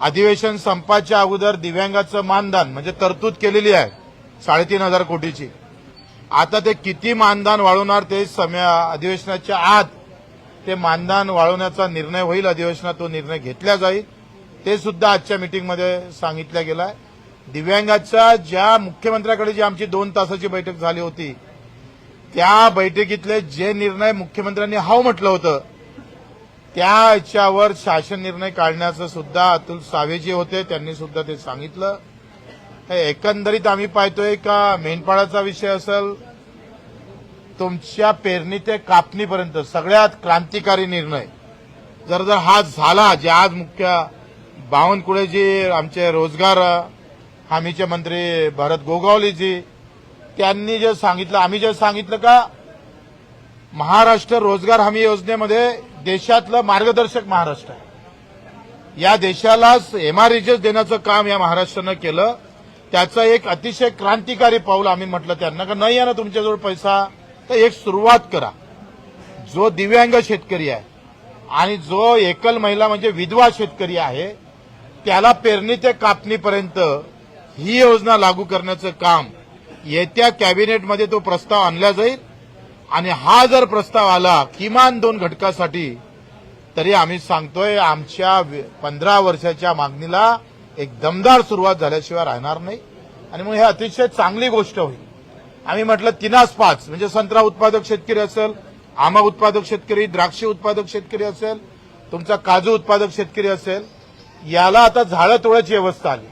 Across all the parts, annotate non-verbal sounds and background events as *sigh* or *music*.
अधिवेशन संपाच्या अगोदर दिव्यांगाचं मानधन म्हणजे तरतूद केलेली आहे साडेतीन हजार कोटीची. आता ते किती मानधन वाढवणार ते अधिवेशनाच्या आत ते मानधन वाढवण्याचा निर्णय होईल अधिवेशनात तो निर्णय घेतला जाईल ते सुद्धा आजच्या मिटिंगमध्ये सांगितलं गेलं आहे. दिव्यांगाच्या ज्या मुख्यमंत्र्याकडे जी आमची दोन तासाची बैठक झाली होती त्या बैठकीतले जे निर्णय मुख्यमंत्र्यांनी हाव म्हटलं होतं त्या याच्यावर शासन निर्णय काढण्याचं सुद्धा अतुल सावे जे होते त्यांनी सुद्धा ते सांगितलं. हे एकंदरीत आम्ही पाहतोय का मेंढपाळाचा विषय असेल तुमच्या पेरणी ते कापणीपर्यंत सगळ्यात क्रांतिकारी निर्णय. जर जर हा झाला जे आज मुख्य बावनकुळेजी आमचे रोजगार हमीचे मंत्री भरत गोगावलेजी त्यांनी जे सांगितलं आम्ही जे सांगितलं का महाराष्ट्र रोजगार हमी योजनेमध्ये देशातलं मार्गदर्शक महाराष्ट्र आहे. या देशालाच एमआरईजेस देण्याचं काम या महाराष्ट्रानं केलं. त्याचं एक अतिशय क्रांतिकारी पाऊल आम्ही म्हटलं त्यांना का नाही आहे ना तुमच्याजवळ पैसा तर एक सुरुवात करा. जो दिव्यांग शेतकरी आहे आणि जो एकल महिला म्हणजे विधवा शेतकरी आहे त्याला पेरणी ते कापणीपर्यंत ही योजना लागू करण्याचं काम येत्या कॅबिनेटमध्ये तो प्रस्ताव आणला जाईल. आणि हा जर प्रस्ताव आला किमान दोन घटकासाठी तरी आम्ही सांगतोय आमच्या पंधरा वर्षाच्या मागणीला एक दमदार सुरुवात झाल्याशिवाय राहणार नाही. आणि मग हे अतिशय चांगली गोष्ट होईल. आम्ही म्हटलं तिनाच पाच म्हणजे संत्रा उत्पादक शेतकरी असेल आंबा उत्पादक शेतकरी द्राक्ष उत्पादक शेतकरी असेल तुमचा काजू उत्पादक शेतकरी असेल याला आता झाडं तोडायची व्यवस्था आली.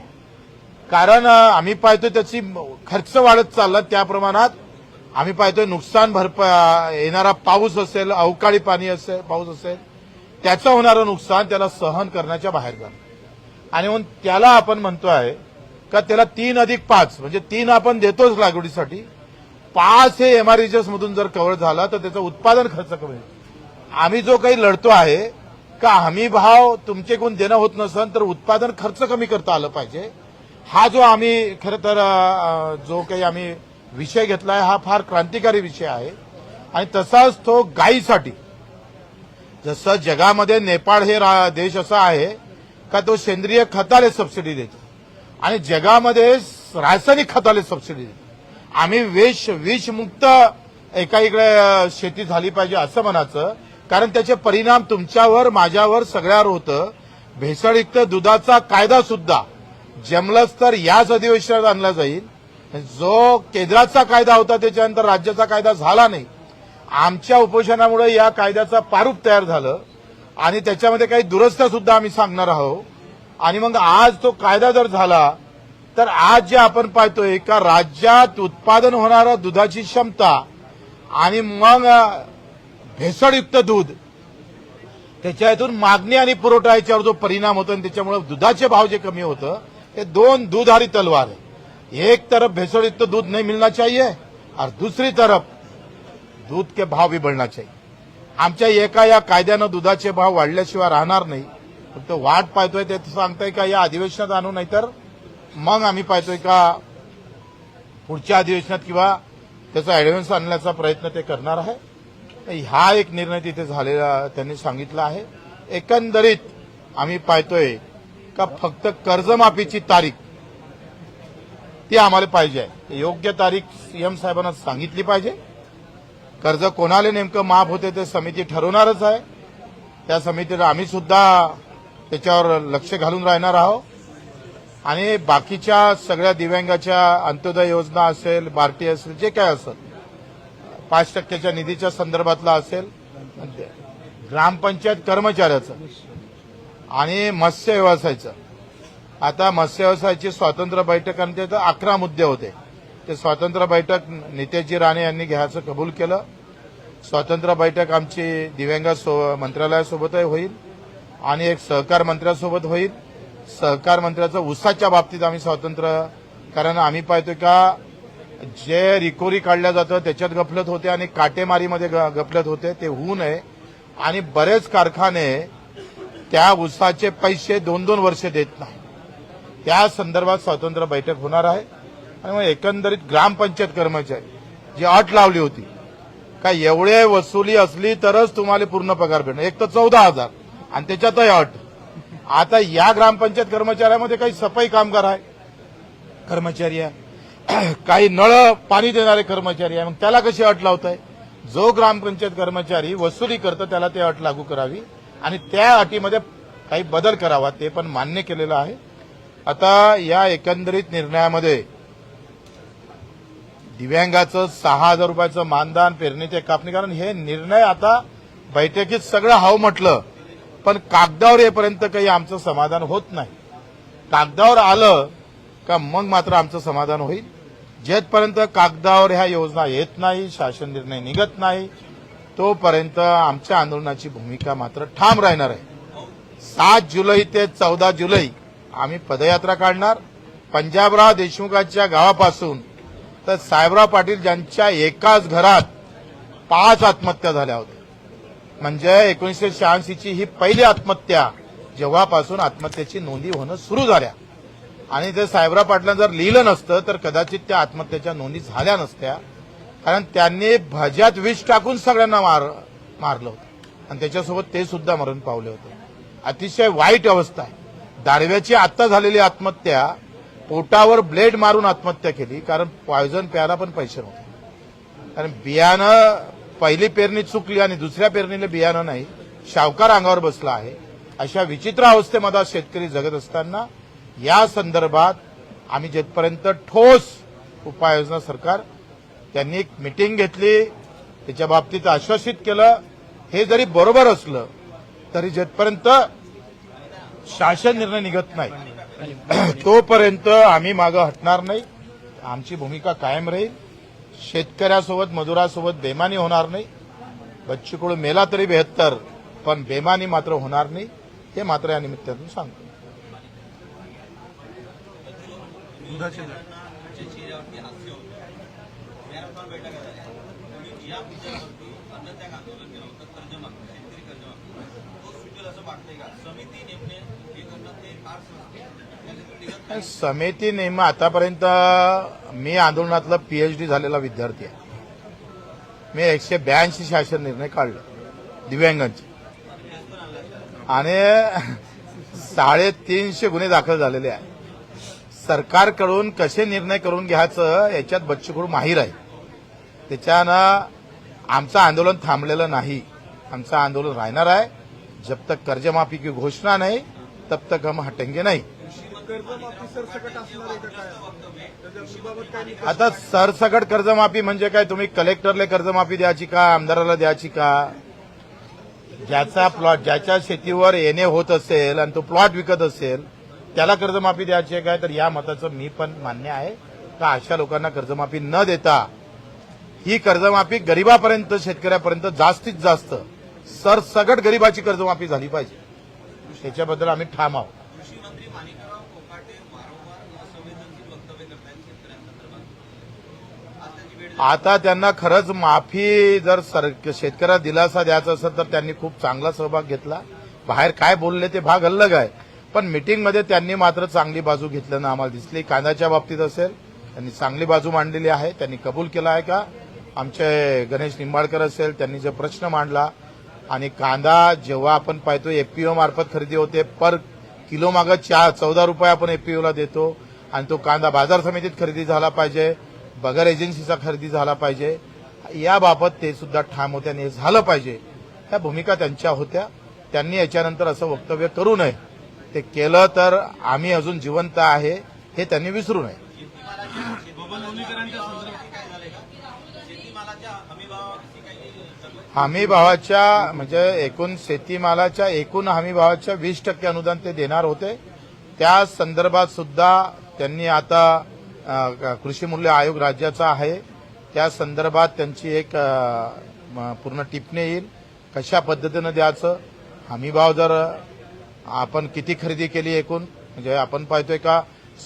कारण आम्ही पाहतोय त्याची खर्च वाढत चालला त्या प्रमाणात. आम्ही पाहतोय नुकसान भरप येणारा पाऊस असेल अवकाळी पाणी असेल पाऊस असेल त्याचं होणारं नुकसान त्याला सहन करण्याच्या बाहेर जाणं. आणि म्हणून त्याला आपण म्हणतोय का त्याला तीन अधिक पाच म्हणजे तीन आपण देतोच लागवडीसाठी. पाच हे एमआरईजेस मधून जर कव्हर झाला तर त्याचं उत्पादन खर्च कमी आम्ही जो काही लढतो आहे का हमी भाव तुमचे कोण देणं होत नसेल तर उत्पादन खर्च कमी करता आलं पाहिजे. हा जो आम्ही खरं तर जो काही आम्ही विषय घेतलाय हा फार क्रांतिकारी विषय आहे. आणि तसाच तो गायीसाठी जसं जगामध्ये नेपाळ हे रा- देश असा आहे का तो सेंद्रिय खताले सबसिडी देतो. आणि जगामध्ये रासायनिक खताले सबसिडी देतो. आम्ही विष विषमुक्त एका इकडे शेती झाली पाहिजे असं म्हणायचं कारण त्याचे परिणाम तुमच्यावर माझ्यावर सगळ्यावर होतं. भेसळयुक्त दुधाचा कायदा सुद्धा जमलंच तर याच अधिवेशनात आणला जाईल. जो केंद्राचा कायदा होता त्याच्यानंतर राज्याचा कायदा झाला नाही. आमच्या उपोषणामुळे या कायद्याचा प्रारूप तयार झालं आणि त्याच्यामध्ये काही दुरुस्त्या सुद्धा आम्ही सांगणार आहोत. आणि मग आज तो कायदा जर झाला तर आज जे आपण पाहतोय का राज्यात उत्पादन होणारं दुधाची क्षमता आणि मग भेसळयुक्त दूध त्याच्यातून मागणी आणि पुरवठा याच्यावर जो परिणाम होतो आणि त्याच्यामुळे दुधाचे भाव जे कमी होतं ते दोन दुधारी तलवार आहे. एक तरफ भेसळयुक्त दूध नहीं मिलना चाहिए और दूसरी तरफ दूध के भाव भी बढ़ना चाहिए। आमच्या एका या कायद्यानं दुधाचे भाव वाढल्याशिवाय राहणार नाही. फक्त वाट पाहतोय ते सांगताय का या अधिवेशनात आणू नाहीतर मग आम्ही पाहतोय का पुढच्या अधिवेशनात किंवा त्याचा ऍडव्हान्स आणण्याचा प्रयत्न ते करणार आहे. हा एक निर्णय तिथे झालेला त्यांनी सांगितला आहे. एकंदरीत आम्ही पाहतोय का फक्त कर्जमाफीची तारीख ती आम्हाला पाहिजे आहे. योग्य तारीख सीएम साहेबांना सांगितली पाहिजे. कर्ज कोणाला नेमकं माफ होते ते समिती ठरवणारच आहे. त्या समितीला आम्ही सुद्धा त्याच्यावर लक्ष घालून राहणार आहोत. आणि बाकीच्या सगळ्या दिव्यांगाच्या अंत्योदय योजना असेल बार्टी असेल जे काय असेल पाच टक्क्याच्या निधीच्या संदर्भातला असेल ग्रामपंचायत कर्मचाऱ्याचं आणि मत्स्य व्यवसायाचं. आता मत्स्य व्यवसायाची स्वातंत्र्य बैठक आणि त्याचं अकरा मुद्दे होते. ते स्वातंत्र्य बैठक नितेशजी राणे यांनी घ्यायचं कबूल केलं. स्वातंत्र्य बैठक आमची दिव्यांग सो मंत्रालयासोबतही होईल आणि एक सहकार मंत्र्यासोबत होईल. सहकार मंत्र्याचं उसाच्या बाबतीत आम्ही स्वातंत्र्य कारण आम्ही पाहतोय का जे रिकोरी काढल्या जातं त्याच्यात गफलत होते आणि काटेमारीमध्ये ग- गफलत होते ते होऊ नये. आणि बरेच कारखाने त्या उसाचे पैसे दोन दोन वर्ष देत नाही त्या संदर्भात स्वातंत्र्य बैठक होणार आहे. आणि मग एकंदरीत ग्रामपंचायत कर्मचारी जी अट लावली होती का एवढे वसुली असली तरच तुम्हाला पूर्ण पगार भेटणार. एक तर चौदा हजार आणि त्याच्यातही अट. आता या ग्रामपंचायत कर्मचाऱ्यामध्ये काही सफाई कामगार आहे. कर्मचारी आहे. *clears throat* काही नळ पाणी देणारे कर्मचारी आहे. मग त्याला कशी अट लावत आहे जो ग्रामपंचायत कर्मचारी वसुली करतो त्याला ते अट लागू करावी आणि त्या अटीमध्ये काही बदल करावा ते पण मान्य केलेलं आहे. आता या एकंदरीत निर्णयामध्ये दिव्यांगाचं सहा हजार रुपयाचं मानधन पेरणी ते कापणी कारण हे निर्णय आता बैठकीत सगळं हाव म्हटलं पण कागदावर येपर्यंत काही आमचं समाधान होत नाही. कागदावर आलं का मग मात्र आमचं समाधान होईल. जेथपर्यंत कागदावर ह्या योजना येत नाही शासन निर्णय निघत नाही तोपर्यंत आमच्या आंदोलनाची भूमिका मात्र ठाम राहणार आहे. सात जुलै ते चौदा जुलै आम्ही पदयात्रा काढणार. पंजाबराव देशमुखांच्या गावापासून. तर साहेबराव पाटील ज्यांच्या एकाच घरात पाच आत्महत्या झाल्या होत्या. म्हणजे एकोणीसशे शहाऐंशीची ही पहिली आत्महत्या जेव्हापासून आत्महत्येची नोंदी होणं सुरू झाल्या. आणि ते साहेबराव पाटलांना जर लिहिलं नसतं तर कदाचित त्या आत्महत्येच्या नोंदी झाल्या नसत्या. कारण त्यांनी भज्यात विष टाकून सगळ्यांना मार मारलं होतं. आणि त्याच्यासोबत ते सुद्धा मरण पावले होते. अतिशय वाईट अवस्था आहे. दारव्याची आत्ता झालेली आत्महत्या पोटावर ब्लेड मारून आत्महत्या केली कारण पॉयझन प्यायला पण पैसे नव्हते. कारण बियाणं पहिली पेरणी चुकली आणि दुसऱ्या पेरणीला बियाणं नाही शावकार अंगावर बसला आहे. अशा विचित्र अवस्थेमध्ये शेतकरी जगत असताना या संदर्भात आम्ही जेथपर्यंत ठोस उपाययोजना सरकार त्यांनी एक मिटिंग घेतली त्याच्या बाबतीत आश्वासित केलं हे जरी बरोबर असलं तरी जेथपर्यंत शासन निर्णय निघत नाही. तोपर्यंत आम्ही मागं हटणार नाही. आमची भूमिका कायम राहील. शेतकऱ्यासोबत मजुरासोबत बेमानी होणार नाही. बच्चू कडू मेला तरी बेहत्तर पण बेमानी मात्र होणार नाही. हे मात्र या निमित्तातून सांगतो. दुधाचे दर समिती नेमं आतापर्यंत मी आंदोलनातला पीएचडी झालेला विद्यार्थी आहे. मी एकशे ब्याऐंशी शासन निर्णय काढले दिव्यांगांचे. आणि साडेतीनशे गुन्हे दाखल झालेले आहे. सरकारकडून कसे निर्णय करून घ्यायचं याच्यात बच्चूकडू माहीर आहे. त्याच्यानं आमचं आंदोलन थांबलेलं नाही. आमचं आंदोलन राहणार आहे. जब तक कर्जमाफी की घोषणा नाही तब तक हम हटेंगे नाही. आता सरसकट कर्जमाफी म्हणजे काय? तुम्ही कलेक्टरला कर्जमाफी द्यायची का? आमदाराला द्यायची का? ज्याचा प्लॉट ज्याच्या शेतीवर येणे होत असेल आणि तो प्लॉट विकत असेल त्याला कर्जमाफी द्यायची आहे काय? तर या मताचं मी पण मान्य आहे का? अशा लोकांना कर्जमाफी न देता ही कर्जमाफी गरिबापर्यंत शेतकऱ्यापर्यंत जास्तीत जास्त सरसगट गरिबाची कर्जमाफी झाली पाहिजे. त्याच्याबद्दल आम्ही ठाम आहोत. आता त्यांना खरंच माफी जर सर शेतकऱ्याला दिलासा द्यायचा असेल तर त्यांनी खूप चांगला सहभाग घेतला. बाहेर काय बोलले ते भाग अलग आहे. पण मिटिंगमध्ये त्यांनी मात्र चांगली बाजू घेतल्यानं आम्हाला दिसली. कांद्याच्या बाबतीत असेल त्यांनी चांगली बाजू मांडलेली आहे. त्यांनी कबूल केला आहे का? आमचे गणेश निंबाळकर असेल त्यांनी जे प्रश्न मांडला आणि कांदा जेव्हा आपण पाहतो एफपीओ मार्फत खरेदी होते पर किलो मागं चार चौदा रुपये आपण एफपीओला देतो आणि तो कांदा बाजार समितीत खरेदी झाला पाहिजे बगर एजन्सीचा खरेदी झाला पाहिजे याबाबत ते सुद्धा ठाम होते आणि हे झालं पाहिजे. ह्या भूमिका त्यांच्या होत्या. त्यांनी याच्यानंतर असं वक्तव्य करू नये. ते केलं तर आम्ही अजून जिवंत आहे हे त्यांनी विसरू नये बबन लोणीकरांच्या संदर्भात काय झालंय का शेतीमालाच्या हमीभावाची काही तरतूद हमी भावाच्या म्हणजे एकूण शेतीमालाच्या एकूण हमी भावाच्या वीस टक्के अनुदान ते देणार होते. त्या संदर्भात सुद्धा त्यांनी आता कृषी मूल्य आयोग राज्याचा आहे. त्या संदर्भात त्यांची एक पूर्ण टिपणे येईल. कशा पद्धतीनं द्यायचं? हमीभाव जर आपण किती खरेदी केली एकूण? म्हणजे आपण पाहतोय का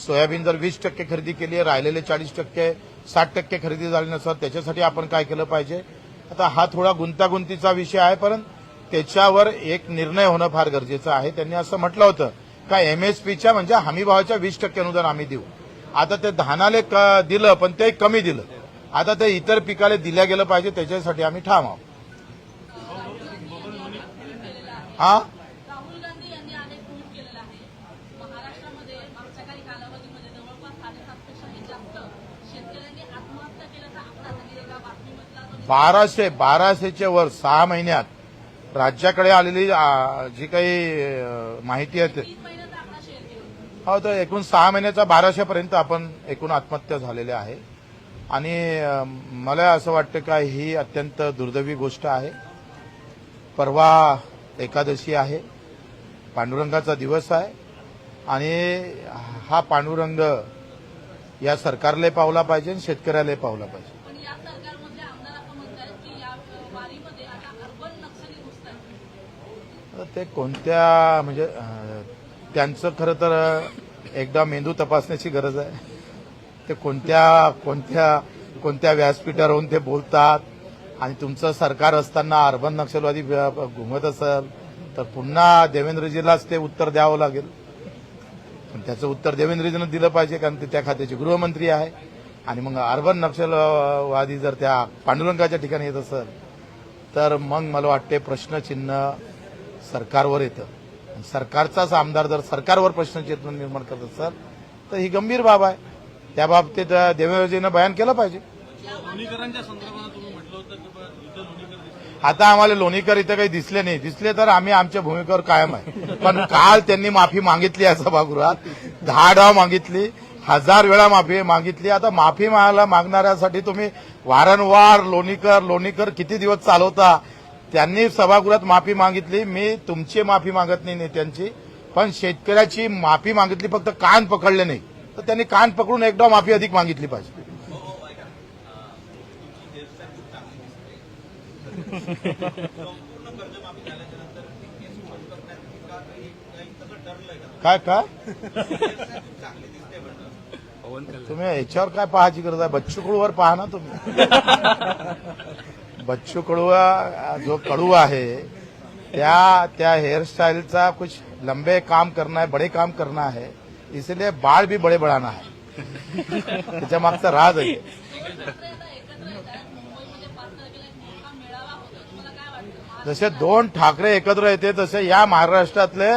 सोयाबीन जर वीस टक्के खरेदी केली राहिलेले चाळीस टक्के साठ टक्के खरेदी झाली नसतात त्याच्यासाठी आपण काय केलं पाहिजे? आता हा थोडा गुंतागुंतीचा विषय आहे परंतु त्याच्यावर एक निर्णय होणं फार गरजेचं आहे. त्यांनी असं म्हटलं होतं का एमएसपीच्या म्हणजे हमीभावाच्या वीस टक्के अनुदान आम्ही देऊ. आता ते धानाले क- दिलं पण ते कमी दिलं. आता ते इतर पिकाला दिल्या गेलं पाहिजे त्याच्यासाठी आम्ही ठाम आहोत. हा राहुल गांधी यांनी अनेक ट्विट केलेलं बाराशे बाराशेच्या वर सहा महिन्यात राज्याकडे आलेली जी काही माहिती आहे ते. हो तर एकूण सहा महिन्याचा बाराशेपर्यंत आपण एकूण आत्महत्या झालेल्या आहे. आणि मला असं वाटतं का ही अत्यंत दुर्दैवी गोष्ट आहे. परवा एकादशी आहे. पांडुरंगाचा दिवस आहे. आणि हा पांडुरंग या सरकारला पावला पाहिजे आणि शेतकऱ्याला पावला पाहिजे पण या सरकारमधले आमदार असं म्हणतात की या अ, वारीमध्ये आता अर्बन नक्षली घुसत आहेत आता ते कोणत्या म्हणजे त्यांचं खरं तर एकदा मेंदू तपासण्याची गरज आहे. ते कोणत्या कोणत्या कोणत्या व्यासपीठावरून ते बोलतात आणि तुमचं सरकार असताना अर्बन नक्षलवादी घुमत असेल तर पुन्हा देवेंद्रजीलाच ते उत्तर द्यावं लागेल. पण त्याचं उत्तर देवेंद्रजीनं दिलं पाहिजे कारण ते त्या खात्याचे गृहमंत्री आहे. आणि मग अर्बन नक्षलवादी जर त्या पांडुरंगाच्या ठिकाणी येत असेल तर मग मला वाटते प्रश्नचिन्ह सरकारवर येतं. आणि सरकारचाच आमदार जर सरकारवर प्रश्नचिन्ह निर्माण करत असेल तर ही गंभीर बाब आहे. त्या बाबतीत देवेंद्रजीनं बयान केलं पाहिजे. आता आम्हाला लोणीकर इथं काही दिसले नाही. दिसले तर आम्ही आमच्या भूमिकेवर कायम आहे. पण काल त्यांनी माफी मागितली आहे सभागृहात दहा डाव मागितली हजार वेळा माफी मागितली. आता माफी मागायला मागणाऱ्यासाठी तुम्ही वारंवार लोणीकर लोणीकर किती दिवस चालवता? त्यांनी सभागृहात माफी मागितली. मी तुमची माफी मागत नाही नेत्यांची. पण शेतकऱ्याची माफी मागितली फक्त कान पकडले नाही. तर त्यांनी कान पकडून एकदा माफी अधिक मागितली पाहिजे. काय का काय? काय तुम्ही याच्यावर काय पाहायची गरज आहे? बच्चू कडूवर पहा ना तुम्ही. बच्चू कड़ुआ जो कडू आहे त्या त्या हेअरस्टाईलचा कुछ लंबे काम करना है बड़े काम करना है इसलिए बाळ भी बड़े बढ़ाना है त्याच्या मागचा राज आहे. जसे दोन ठाकरे एकत्र येते तसे या महाराष्ट्रातले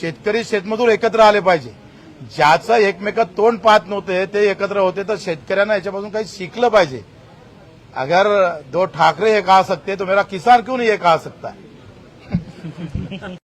शेतकरी शेतमजूर एकत्र आले पाहिजे. ज्याचं एकमेकात तोंड पाहत नव्हते ते एकत्र होते तर शेतकऱ्यांना याच्यापासून काही शिकलं पाहिजे. अगर दो ठाकरे ये कह सकते तो मेरा किसान क्यों नहीं ये कह सकता? है